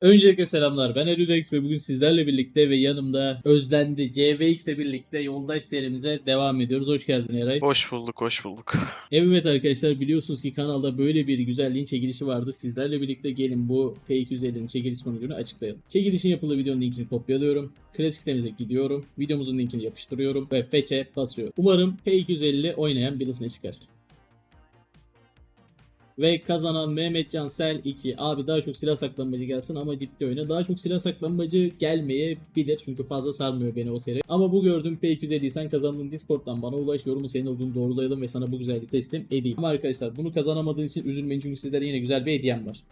Öncelikle selamlar. Ben Eludex ve bugün sizlerle birlikte ve yanımda Özlendi CVX ile birlikte yoldaş serimize devam ediyoruz. Hoş geldin Eray. Hoş bulduk, hoş bulduk. Evet arkadaşlar biliyorsunuz ki kanalda böyle bir güzelliğin çekilişi vardı. Sizlerle birlikte gelin bu P250'nin çekiliş sonucunu açıklayalım. Çekilişin yapıldığı videonun linkini kopyalıyorum. Klasik sitemize gidiyorum. Videomuzun linkini yapıştırıyorum ve fetch'e basıyorum. Umarım P250 oynayan birisine çıkar. Ve kazanan Mehmet Cansel 2. Abi daha çok silah saklanmacı gelsin ama ciddi oyna. Daha çok silah saklanmacı gelmeyebilir. Çünkü fazla sarmıyor beni o seri. Ama bu gördüğüm P250 sen kazandın Discord'dan bana ulaş. Yorumu senin olduğunu doğrulayalım ve sana bu güzelliği teslim edeyim. Ama arkadaşlar bunu kazanamadığınız için üzülmeyin çünkü sizlere yine güzel bir hediyem var.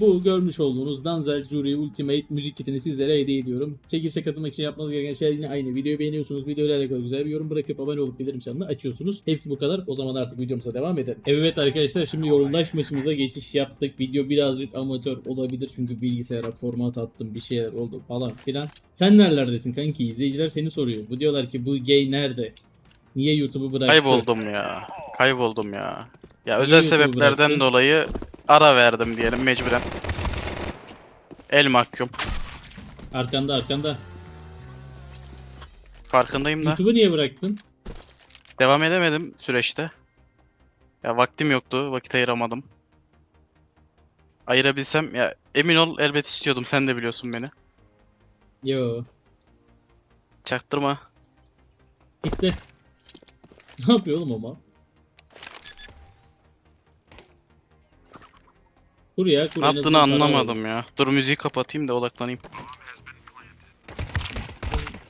Bu görmüş olduğunuz Danzel Jury Ultimate müzik kitini sizlere hediye ediyorum. Çekilişe katılmak için yapmanız gereken şeyler yine aynı. Videoyu beğeniyorsunuz. Videoyla alakalı güzel bir yorum bırakıp abone olup bildirim çanını açıyorsunuz. Hepsi bu kadar. O zaman artık videomuza devam edelim. Evet arkadaşlar şimdi yorumlaş maçımıza geçiş yaptık. Video birazcık amatör olabilir çünkü bilgisayara format attım bir şeyler oldu falan filan. Sen nerelerdesin kanki? İzleyiciler seni soruyor. Bu diyorlar ki bu gay nerede? Niye YouTube'u bıraktı? Kayboldum ya. Kayboldum ya. Ya özel YouTube'u sebeplerden bıraktın? dolayı ara verdim diyelim mecburen. El mahkum. Arkanda arkanda. Farkındayım da. YouTube'u niye bıraktın? Devam edemedim süreçte. Ya vaktim yoktu. Vakit ayıramadım. Ayırabilsem ya emin ol elbet istiyordum. Sen de biliyorsun beni. Yo. Çaktırma. Gitti. Ne yapıyor oğlum ama? Kur ya kur. Ne en yaptığını azından anlamadım ya. Dur müziği kapatayım da odaklanayım.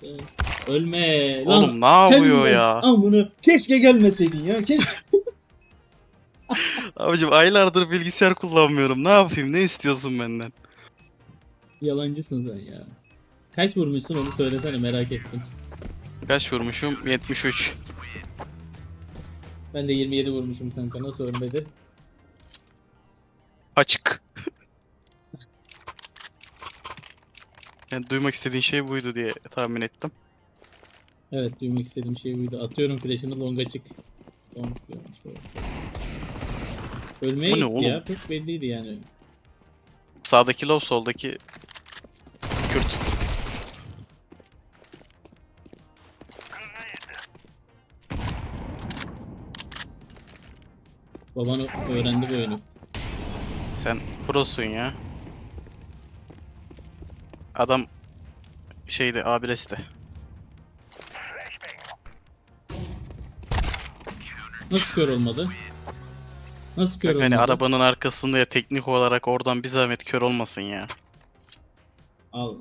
al. Ölme. Lan, Oğlum ne yapıyor ya? Amına keşke gelmeseydin ya. Keşke. Abicim aylardır bilgisayar kullanmıyorum. Ne yapayım? Ne istiyorsun benden? Yalancısın sen ya. Kaç vurmuşsun onu söylesene merak ettim. Kaç vurmuşum? 73. Ben de 27 vurmuşum kanka nasıl ölmedi? Açık. Yani duymak istediğin şey buydu diye tahmin ettim. Evet duymak istediğim şey buydu. Atıyorum flash'ını longa çık. Long. Ölmeye Bu ne gitti oğlum? ya. Çok belliydi yani. Sağdaki low, soldaki Kürt. Baban öğrendi bu oyunu. Sen prosun ya. Adam şeyde abilesi de. Nasıl kör olmadı? Nasıl kör olmadı? Hani arabanın arkasında ya teknik olarak oradan bir zahmet kör olmasın ya. Allah.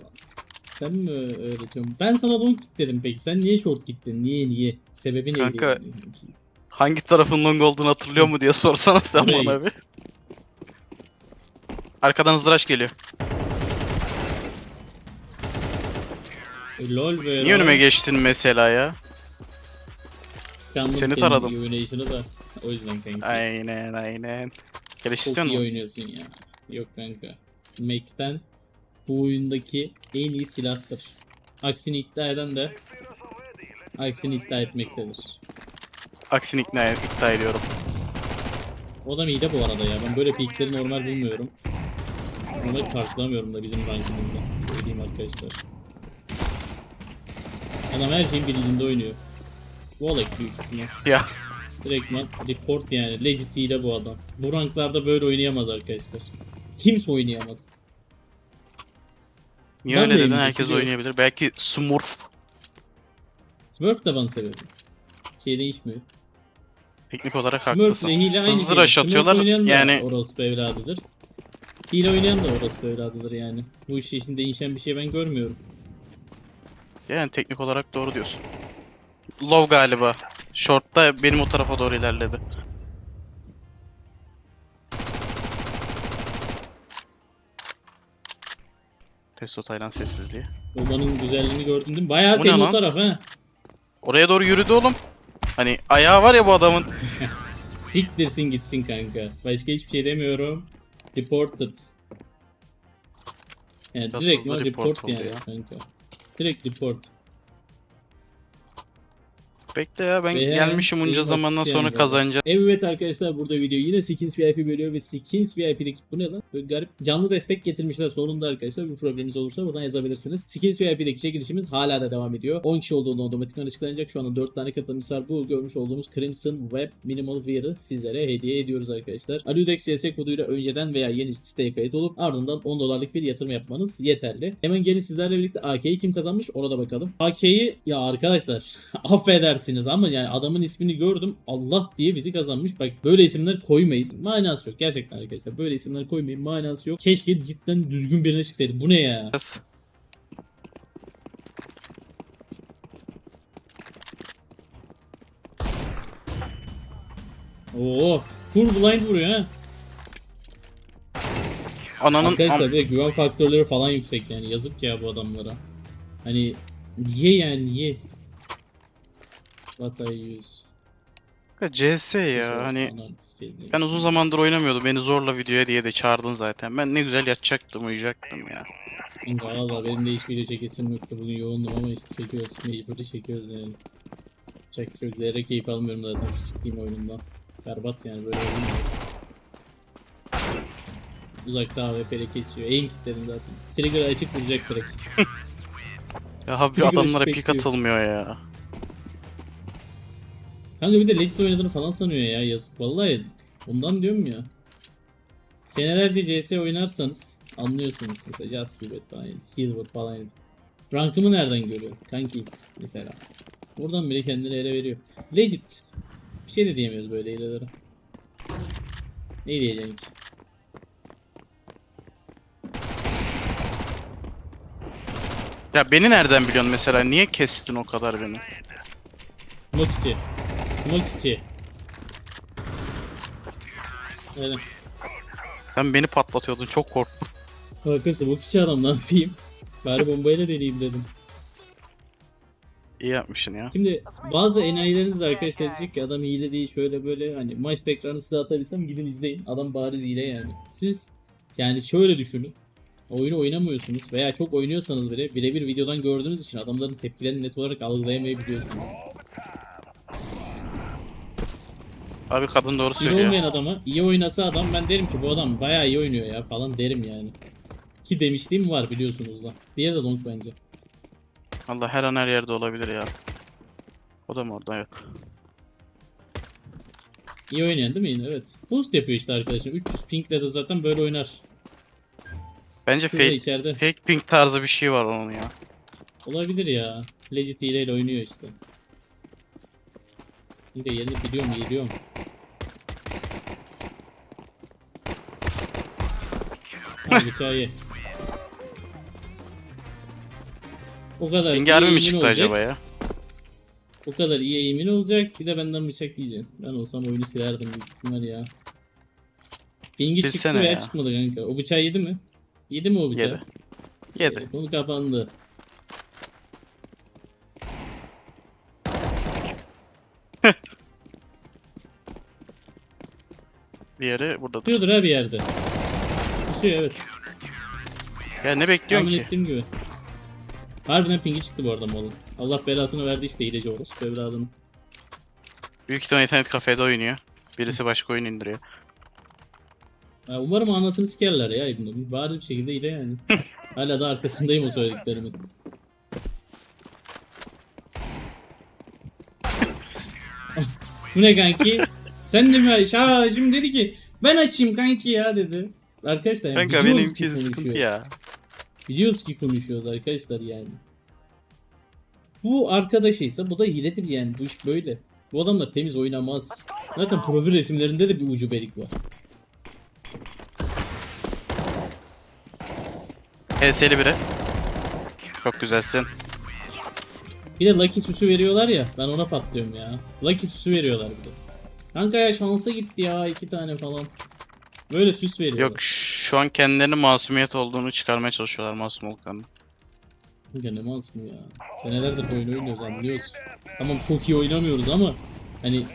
Sen mi öğretiyorsun? Ben sana long git dedim peki. Sen niye short gittin? Niye niye? Sebebi neydi? Kanka? Hangi tarafın long olduğunu hatırlıyor mu diye sorsana sen Buraya bana git. bir. Arkadan hızlıraş geliyor. E, Lol be. Niye önüme geçtin mesela ya? Kıskandım Seni senin taradım. iyi oynayışını da. O yüzden kanka. Aynen aynen. Geliş Çok istiyor iyi musun? oynuyorsun ya. Yok kanka. Mac'ten bu oyundaki en iyi silahtır. Aksini iddia eden de aksini iddia etmektedir. Aksini ikna, iddia ediyorum. O da hile bu arada ya. Ben böyle peakleri normal bulmuyorum. Onları karşılamıyorum da bizim rankingimde. Söyleyeyim arkadaşlar. Adam her şeyin bilincinde oynuyor. Wallach büyük ihtimal. Ya Direktman report yani. Legit hile bu adam. Bu ranklarda böyle oynayamaz arkadaşlar. Kimse oynayamaz. niye Ben öyle de dedin? Herkes biliyorum. oynayabilir. Belki Smurf. Smurf da bana sebebi. Şey değişmiyor. Teknik olarak Smurf haklısın. ile hile aynı Hızlı şey. rush Smurf atıyorlar, yani- orospu evladıdır. Hile oynayan da orospu evladıdır yani. Bu iş için değişen bir şey ben görmüyorum. Yani teknik olarak doğru diyorsun. Low galiba. Short'ta benim o tarafa doğru ilerledi. Testo Taylan sessizliği. Romanın güzelliğini gördün değil mi? Bayağı Bu senin o taraf ha. Oraya doğru yürüdü oğlum. Hani ayağı var ya bu adamın. Siktirsin gitsin kanka. Başka hiçbir şey demiyorum. Reported. Yani Nasıl direkt da report, report yani ya? kanka. Direkt report. Bekle ya ben hemen gelmişim bunca zamandan sonra kazanacağım. Evet arkadaşlar burada video yine Skins VIP bölüyor ve Skins VIP'deki bu ne lan? Böyle garip canlı destek getirmişler sonunda arkadaşlar. Bir probleminiz olursa buradan yazabilirsiniz. Skins VIP'deki çekilişimiz hala da devam ediyor. 10 kişi olduğunu otomatikman açıklanacak. Şu anda 4 tane katılımcısı var. Bu görmüş olduğumuz Crimson Web Minimal Wear'ı sizlere hediye ediyoruz arkadaşlar. Aludex CS koduyla önceden veya yeni siteye kayıt olup ardından 10 dolarlık bir yatırım yapmanız yeterli. Hemen gelin sizlerle birlikte AK'yi kim kazanmış ona da bakalım. AK'yi ya arkadaşlar affedersiniz ama yani adamın ismini gördüm. Allah diye biri kazanmış. Bak böyle isimler koymayın. Manası yok. Gerçekten arkadaşlar. Böyle isimler koymayın. Manası yok. Keşke cidden düzgün birine çıksaydı. Bu ne ya? Oo. Full blind vuruyor ha. Ananın Arkadaşlar bir güven faktörleri falan yüksek yani. Yazık ya bu adamlara. Hani niye yani niye? What I use. CS ya hani ben uzun zamandır oynamıyordum. Beni zorla videoya diye de çağırdın zaten. Ben ne güzel yatacaktım, uyuyacaktım ya. Valla benim de hiç video çekesim yoktu. Bugün yoğundum ama işte çekiyoruz. Mecburi çekiyoruz yani. Çek çok zerre keyif almıyorum zaten şu siktiğim oyunundan. Berbat yani böyle oyun. Uzakta AWP'le kesiyor. Aim kitledim zaten. Trigger açık vuracak direkt. Ya abi Trigger adamlara pik atılmıyor ya. Kanka bir de Legit oynadığını falan sanıyor ya yazık. Vallahi yazık. Ondan diyorum ya. Senelerce CS oynarsanız anlıyorsunuz. Mesela Just Do It falan, Steelwood falan. Rankımı nereden görüyor? Kanki mesela. Oradan bile kendini ele veriyor. Legit. Bir şey de diyemiyoruz böyle hilelere. Ne diyeceksin ki? Ya beni nereden biliyorsun mesela? Niye kestin o kadar beni? Mokiçi. Mokiçi. Öyle. Sen beni patlatıyordun çok korktum. Arkası Mokiçi adam ne yapayım? Bari bombayla deneyeyim dedim. İyi yapmışsın ya. Şimdi bazı enayileriniz de arkadaşlar diyecek ki adam hile değil şöyle böyle hani maç tekrarını size atabilsem gidin izleyin. Adam bariz hile yani. Siz yani şöyle düşünün. Oyunu oynamıyorsunuz veya çok oynuyorsanız bile birebir videodan gördüğünüz için adamların tepkilerini net olarak algılayamayabiliyorsunuz. Abi kadın doğru İyi söylüyor. adama iyi oynasa adam ben derim ki bu adam bayağı iyi oynuyor ya falan derim yani. Ki demişliğim var biliyorsunuz da. Diğeri de donk bence. Allah her an her yerde olabilir ya. O da mı orada evet. İyi oynayan değil mi yine? Evet. Boost yapıyor işte arkadaşım. 300 pingle de zaten böyle oynar. Bence Şurada fake, içeride. fake ping tarzı bir şey var onun ya. Olabilir ya. Legit hileyle oynuyor işte. Bir de yerini biliyorum geliyorum. Ha bıçağı ye. O kadar harbi mi çıktı olacak. acaba ya? O kadar iyi eğimin olacak. Bir de benden bıçak yiyeceksin. Ben olsam oyunu silerdim ihtimal ya. Pingi çıktı Silsene veya ya. çıkmadı kanka. O bıçağı yedi mi? Yedi mi o bıçağı? Yedi. Yedi. Konu kapandı. Diğeri buradadır. Tutuyordur ha bir yerde. Tutuyor evet. Ya ne bekliyorsun Tahmin ki? ettiğim gibi. Harbiden pingi çıktı bu arada malın. Allah belasını verdi işte hileci orası evladını. Büyük ihtimal internet kafede oynuyor. Birisi başka oyun indiriyor. Ya umarım anasını sikerler ya İbn Bari bir şekilde hile yani. Hala da arkasındayım o söylediklerimin. bu ne kanki? Sen de mi? Şaa şimdi dedi ki ben açayım kanki ya dedi. Arkadaşlar yani Kanka biliyoruz benimki ki sıkıntı konuşuyor. ya. Biliyoruz ki konuşuyoruz arkadaşlar yani. Bu arkadaşıysa bu da hiledir yani. Bu iş böyle. Bu adamlar temiz oynamaz. Zaten profil resimlerinde de bir ucubelik var. HS'li biri. Çok güzelsin. Bir de Lucky süsü veriyorlar ya. Ben ona patlıyorum ya. Lucky süsü veriyorlar bir de. Kanka ya şansa gitti ya iki tane falan. Böyle süs veriyorlar. Yok şu an kendilerine masumiyet olduğunu çıkarmaya çalışıyorlar masum olduklarını. Kanka ne masum ya. Senelerdir oyunu oynuyoruz anlıyoruz. Tamam çok iyi oynamıyoruz ama hani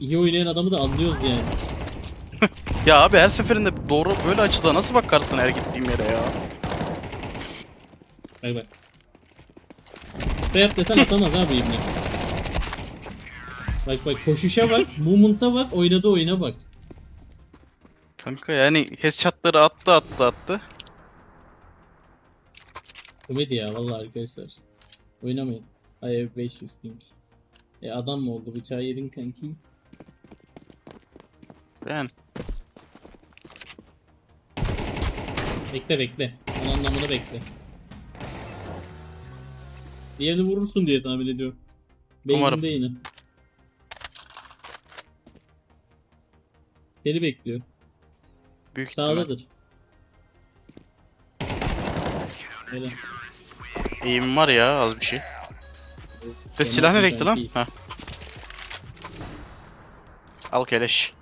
iyi oynayan adamı da anlıyoruz yani. Ya abi her seferinde doğru böyle açıda nasıl bakarsın her gittiğim yere ya? Bak bak. Rap desen atamaz abi ibne. Bak bak koşuşa bak, movement'a bak, oynadığı oyuna bak. Kanka yani headshotları attı attı attı. Komedi ya vallahi arkadaşlar. Oynamayın. Have 500 ping. E adam mı oldu? Bıçağı yedin kanki. Ben. Bekle bekle. Onun anlamını bekle. Diğerini vurursun diye tahmin ediyorum. Umarım. Beyninde yine. Seni bekliyor. Büyük. Sağdadır. Helal. Eğimim var ya az bir şey. Ve silah değil gitti lan? Ha. Al keleş.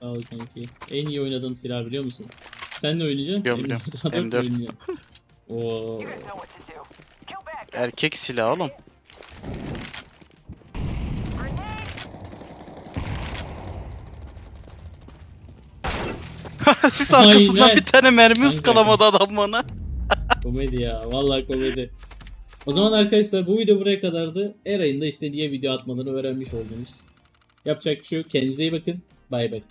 Sağ ol kanki. En iyi oynadığım silah biliyor musun? Sen ne oynayacaksın? Biliyorum, biliyorum. M4. oynayacaksın. Oo. Erkek silah oğlum. Sis arkasından Aynen. bir tane mermi ıskalamadı adam bana. Komedi ya. Vallahi komedi. O zaman arkadaşlar bu video buraya kadardı. Eray'ın da işte niye video atmadığını öğrenmiş oldunuz. Yapacak bir şey yok. Kendinize iyi bakın. Bay bay.